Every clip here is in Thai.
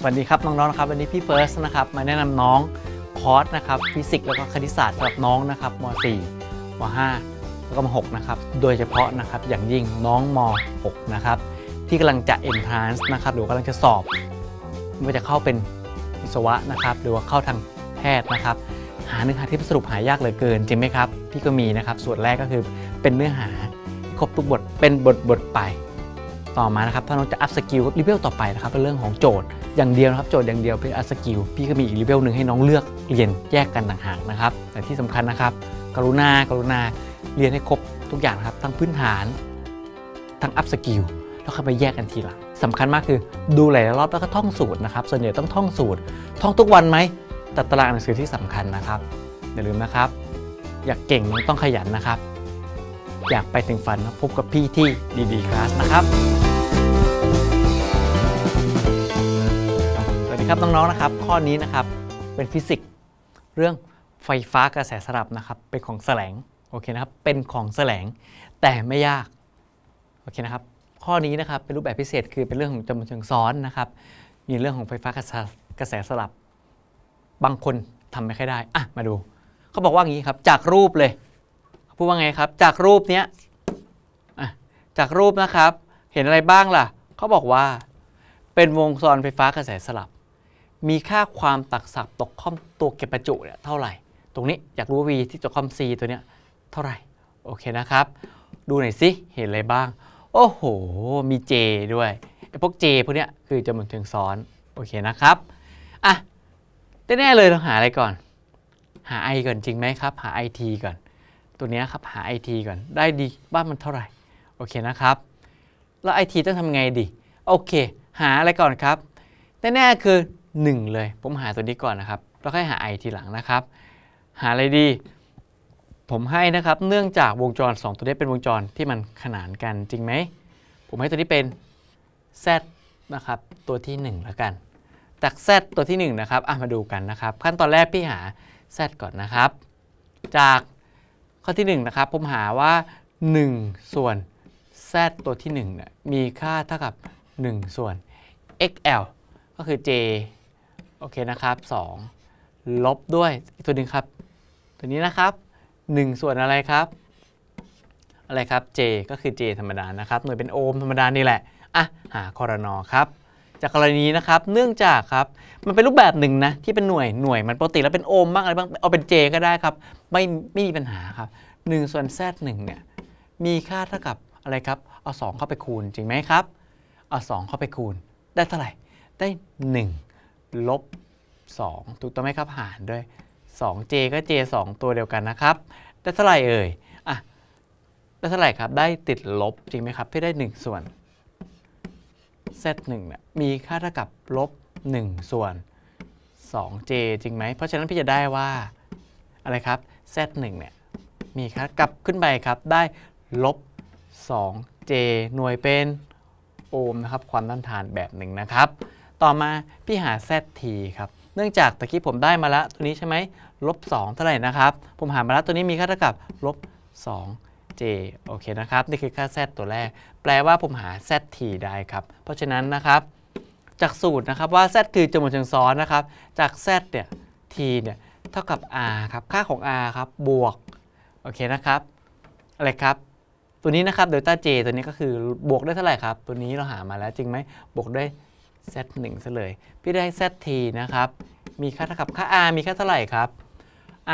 สวัสดีครับน้องๆนะครับวันนี้พี่เฟิร์สนะครับมาแนะนำน้องคอร์สนะครับฟิสิกส์แล้วก็คณิตศาสตร์สำหรับน้องนะครับม .4 ม .5 แล้วก็ม .6 นะครับโดยเฉพาะนะครับอย่างยิ่งน้องม .6 นะครับที่กำลังจะ entrance นะครับหรือว่ากำลังจะสอบไม่ว่าจะเข้าเป็นวิศวะนะครับหรือว่าเข้าทางแพทย์นะครับ หาเนื้อหาที่สรุปหายากเหลือเกินจริงไหมครับพี่ก็มีนะครับส่วนแรกก็คือเป็นเนื้อหาครบทุกบทเป็นบทบทไป ต่อมานะครับถ้าน้องจะอัพสกิลรีเวลต่อไปนะครับเป็นเรื่องของโจทย์ อย่างเดียวนะครับโจทย์อย่างเดียวเป็นอัพสกิลพี่ก็มีอีกรีเวลหนึ่งให้น้องเลือกเรียนแยกกันต่างหากนะครับ แต่ที่สำคัญนะครับ กรุณากรุณาเรียนให้ครบทุกอย่างครับทั้งพื้นฐานทั้งอัพสกิลแล้วค่อยไปแยกกันทีหลังสำคัญมากคือดูหลายๆรอบแล้วก็ท่องสูตรนะครับ ส่วนใหญ่ต้องท่องสูตร ท่องทุกวันไหมแต่ตารางหนังสือที่สำคัญนะครับอย่าลืมนะครับ อยากเก่งต้องขยันนะครับ อยากไปถึงฝันพบกับพี่ที่ดีๆคลาสนะครับ ครับน้องๆนะครับ ข้อนี้นะครับเป็นฟิสิกส์เรื่องไฟฟ้ากระแสสลับนะครับเป็นของแสลงโอเคนะครับเป็นของแสลงแต่ไม่ยากโอเคนะครับข้อนี้นะครับเป็นรูปแบบพิเศษคือเป็นเรื่องของจำนวนเชิงซ้อนนะครับมีเรื่องของไฟฟ้ากระแสกระแสสลับ บางคนทำไม่ค่อยได้อะมาดูเขาบอกว่าอย่างนี้ครับจากรูปเลยพูดว่าไงครับจากรูปเนี้ยจากรูปนะครับเห็นอะไรบ้างล่ะเขาบอกว่าเป็นวงจรไฟฟ้ากระแสสลับ มีค่าความตักศักตกข้อมตัวเก็บประจุเนี่ยเท่าไหร่ ตรงนี้อยากรู้ว่า V ที่ตกข้อม C ตัวเนี้ยเท่าไหร่ โอเคนะครับ ดูหน่อยสิเห็นอะไรบ้าง โอ้โห มี J ด้วยไอ้พวก J พวกเนี้ยคือจำนวนเชิงซ้อน โอเคนะครับ อะแน่ๆเลยเราหาอะไรก่อน หา I ก่อนจริงไหมครับ หา IT ก่อน ตัวเนี้ยครับหา IT ก่อนได้ดีบ้านมันเท่าไหร่ โอเคนะครับ แล้ว IT ต้องทำไงดี โอเค หาอะไรก่อนครับแน่ๆคือ 1 เลย ผมหาตัวนี้ก่อนนะครับ แล้วค่อยหา i ทีหลังนะครับ หาอะไรดี ผมให้นะครับ เนื่องจากวงจร 2 ตัวนี้เป็นวงจรที่มันขนานกันจริงไหม ผมให้ตัวนี้เป็น z นะครับ ตัวที่ 1 แล้วกัน จาก z ตัวที่ 1 นะครับอะมาดูกันนะครับ ขั้นตอนแรกพี่หา z ก่อนนะครับ จากข้อที่ 1 นะครับ ผมหาว่า 1 ส่วน z ตัวที่1เนี่ยมีค่าเท่ากับ 1 ส่วน xl ก็คือ j โอเคนะครับ 2 ลบด้วยอีกตัวหนึ่งครับ ตัวนี้นะครับ 1 ส่วนอะไรครับ อะไรครับ j ก็คือ j ธรรมดานะครับ หน่วยเป็นโอห์มธรรมดานี่แหละอะหาคอรนอครับจากกรณีนะครับ เนื่องจากครับ มันเป็นรูปแบบหนึ่งนะที่เป็นหน่วย หน่วยมันปกติแล้วเป็นโอห์มบ้างอะไรบ้าง เอาเป็น j ก็ได้ครับ ไม่ไม่มีปัญหาครับ1ส่วน z 1เนี่ย มีค่าเท่ากับอะไรครับ เอา 2 เข้าไปคูณ จริงไหมครับ เอา 2 เข้าไปคูณ ได้เท่าไหร่ ได้ 1 ลบ 2 ถูกต้องไหมครับหารด้วย 2j ก็ j 2 ตัวเดียวกันนะครับ ได้เท่าไหร่เอ่ยอะได้เท่าไหร่ครับได้ติดลบจริงไหมครับพี่ได้ 1 ส่วน z 1เนี่ยมีค่าเท่ากับลบ 1 ส่วน 2j จริงไหม เพราะฉะนั้นพี่จะได้ว่าอะไรครับ z 1เนี่ยมีค่ากลับขึ้นไปครับได้ลบ 2j หน่วยเป็นโอห์มนะครับความต้านทานแบบหนึ่งนะครับ ต่อมาพี่หา zt ครับเนื่องจากตะกี้ผมได้มาแล้วตัวนี้ใช่ไหมลบ2เท่าไหร่นะครับ ผมหามาแล้วตัวนี้มีค่าเท่ากับลบ 2j โอเคนะครับ นี่คือค่า z ตัวแรก แปลว่าผมหา zt ได้ครับ เพราะฉะนั้นนะครับ จากสูตรนะครับว่า z คือจำนวนเชิงซ้อนนะครับ จาก z เนี่ย t เนี่ยเท่ากับ r ครับ ค่าของ r ครับบวกโอเคนะครับอะไรครับตัวนี้นะครับเดลต้า j ตัวนี้ก็คือบวกได้เท่าไหร่ครับ ตัวนี้เราหามาแล้วจริงไหมบวกได้ z 1 ซะเลย พี่ได้ z t นะครับ มีค่าเท่ากับค่า r มีค่าเท่าไหร่ครับ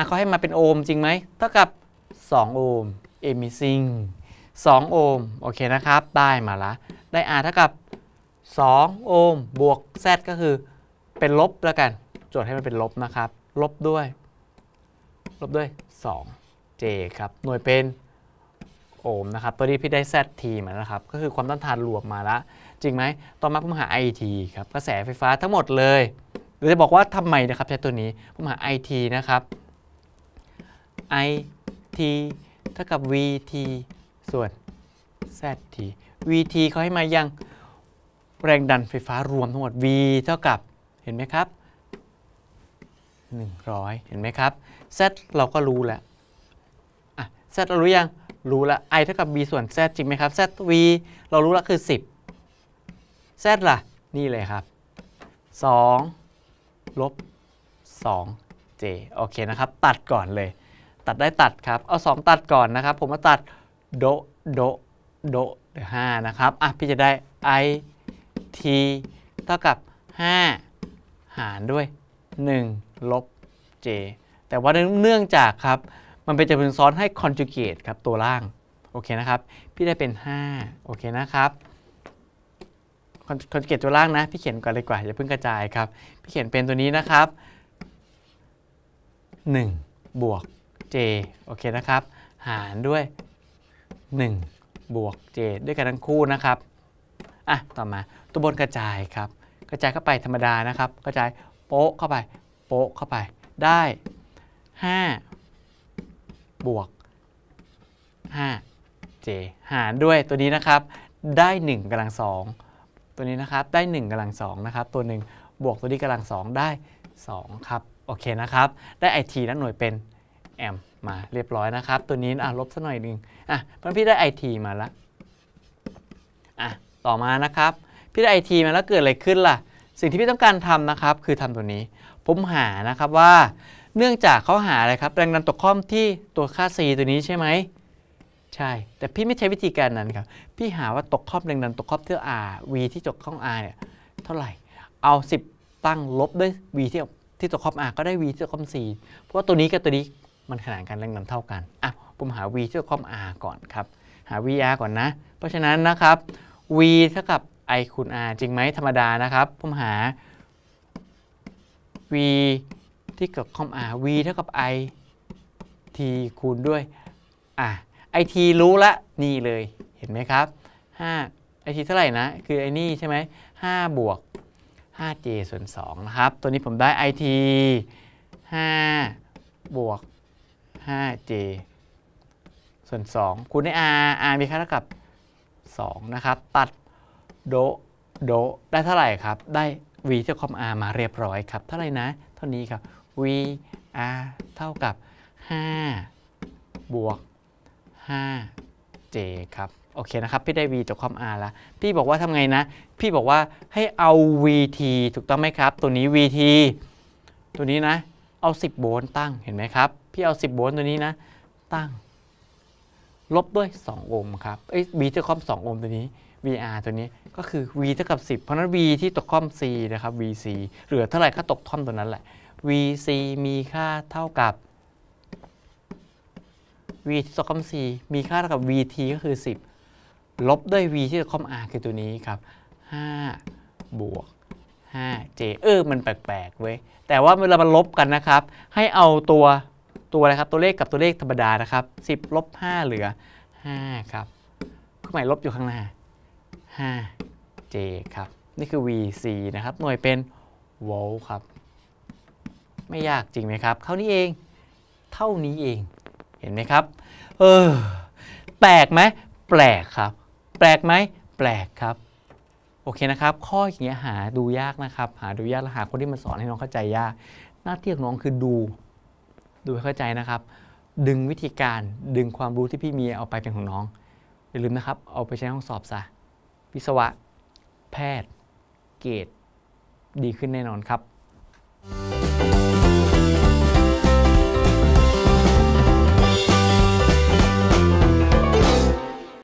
r เขาให้มาเป็นโอห์มจริงไหม เท่ากับ 2 โอห์ม emitting 2 โอห์ม โอเคนะครับ ได้มาละ ได้ r เท่ากับ 2 โอห์ม บวก z ก็คือเป็นลบแล้วกัน โจทย์ให้มันเป็นลบนะครับ ลบด้วย ลบด้วย 2 j ครับ หน่วยเป็นโอห์มนะครับ ตัวนี้พี่ได้ zt มาแล้วครับ ก็คือความต้านทานรวมมาแล้ว จริงไหมต่อมาผมหา IT ครับกระแสไฟฟ้าทั้งหมดเลยเดี๋ยวจะบอกว่าทำไมนะครับใช้ตัวนี้ผมหา IT นะครับ IT เท่ากับ VT ส่วน ZT VT เขาให้มายังแรงดันไฟฟ้ารวมทั้งหมด V เท่ากับเห็นไหมครับ 100 เห็นไหมครับ Z เราก็รู้แล้วอะ Z เรารู้ยังรู้ล้ว I เท่ากับ B ส่วน Z จริงไหมครับ ZV เรารู้ล้วคือ 10 Z ล่ะ นี่เลยครับ 2 ลบ 2 j โอเคนะครับ ตัดก่อนเลย ตัดได้ตัดครับ เอา 2 ตัดก่อนนะครับ ผมมาตัดโดโดโดเหลือ5นะครับ อะ พี่จะได้ i t เท่ากับ 5 หารด้วย 1 ลบ j แต่ว่าเนื่องจากครับ มันเป็นจำนวนซ้อนให้ conjugate ครับ ตัวล่าง โอเคนะครับ พี่ได้เป็น 5 โอเคนะครับ คอนเกตตัวล่างนะ พี่เขียนก่อนเลยกว่าอย่าเพิ่งกระจายครับ พี่เขียนเป็นตัวนี้นะครับ 1 บวก j โอเคนะครับ หารด้วย 1 บวก j ด้วยกันทั้งคู่นะครับอะต่อมาตัวบนกระจายครับ กระจายเข้าไปธรรมดานะครับ กระจายโป๊ะเข้าไป โป๊ะเข้าไปได้ 5 บวก 5 j หารด้วยตัวนี้นะครับ ได้ 1กำลังสอง ตัวนี้นะครับได้1กำลังสองนะครับตัวหนึ่งบวกตัวนี้กำลังสองได้2ครับโอเคนะครับได้ IT และหน่วยเป็นแอมมาเรียบร้อยนะครับ ตัวนี้อะลบสักหน่อยหนึ่งอะเพื่อนพี่ได้ IT มาแล้วอะต่อมานะครับ พี่ได้ IT มาแล้วเกิดอะไรขึ้นล่ะ สิ่งที่พี่ต้องการทำนะครับ คือทำตัวนี้ ผมหานะครับว่า เนื่องจากเขาหาอะไรครับแรงดันตกข้อมที่ตัวค่า c ตัวนี้ใช่ไหม ใช่ แต่พี่ไม่ใช้วิธีการนั้นครับ พี่หาว่าตกข้อมแรงดันตกข้อมที่ r v ที่ตกข้อม r เนี่ยเท่าไหร่ เอา 10 ตั้งลบด้วย v ที่ที่ตกข้อม r ก็ได้ v ที่ตกข้อม c เพราะว่าตัวนี้กับตัวนี้มันขนานกันแรงดันเท่ากัน อะ ผมหา v ที่ตกข้อม r ก่อนครับ หา vr ก่อนนะ เพราะฉะนั้นนะครับ v เท่ากับ i คูณ r จริงไหมธรรมดานะครับ ผมหา v ที่กับคอม r v เท่ากับ i t คูณด้วยอะ ไอทีรู้ละนี่เลยเห็นไหมครับ5ไอทีเท่าไหร่นะ คือไอนี่ใช่ไหม5บวก 5j ส่วน2นะครับ ตัวนี้ผมได้ IT 5บวก 5j ส่วน 2 คูณด้วย r r มีค่าเท่ากับ 2 นะครับ ตัดโดโดได้เท่าไหร่ครับ ได้ v เท่ากับ r มาเรียบร้อยครับ เท่าไหร่นะ เท่านี้ครับ v r เท่ากับ 5 บวก 5j ครับโอเคนะครับ พี่ได้ v จากความ r แล้ว พี่บอกว่าทำไงนะ พี่บอกว่าให้เอา vt ถูกต้องไหมครับ ตัวนี้ vt ตัวนี้นะ เอา 10 โวลต์ตั้งเห็นไหมครับ พี่เอา 10 โวลต์ตัวนี้นะ ตั้ง ลบด้วย 2 โอห์มครับเอ้ย v เท่ากับ2โอห์มตัวนี้ vr ตัวนี้ก็คือ v เท่ากับ 10 เพราะนั้น v ที่ตกค่อม c นะครับ vc เหลือเท่าไหร่ก็ตกท่อมตัวนั้นแหละ vc มีค่าเท่ากับ v ที่ตกคอม c มีค่าเท่ากับ vt ก็คือ 10 ลบด้วย v ที่ตกคอม r คือตัวนี้ครับ 5 บวก 5j เออ มันแปลกๆเว้ย แต่ว่าเวลามันลบกันนะครับ ให้เอาตัวตัวอะไรครับ ตัวเลขกับตัวเลขธรรมดานะครับ 10 ลบ 5 เหลือ 5 ครับเครื่องหมายลบอยู่ข้างหน้า 5j ครับ นี่คือ vc นะครับ หน่วยเป็นโวลต์ครับ ไม่ยากจริงไหมครับ เท่านี้เอง เท่านี้เอง เห็นไหมครับ เออ แปลกไหมแปลกครับ แปลกไหมแปลกครับ โอเคนะครับ ข้ออย่างเงี้ยหาดูยากนะครับ หาดูยากและหาคนที่มาสอนให้น้องเข้าใจยาก หน้าที่ของน้องคือดู ดูให้เข้าใจนะครับ ดึงวิธีการ ดึงความรู้ที่พี่มีเอาไปเป็นของน้อง อย่าลืมนะครับ เอาไปใช้ห้องสอบซะ วิศวะ แพทย์ เกรดดีขึ้นแน่นอนครับ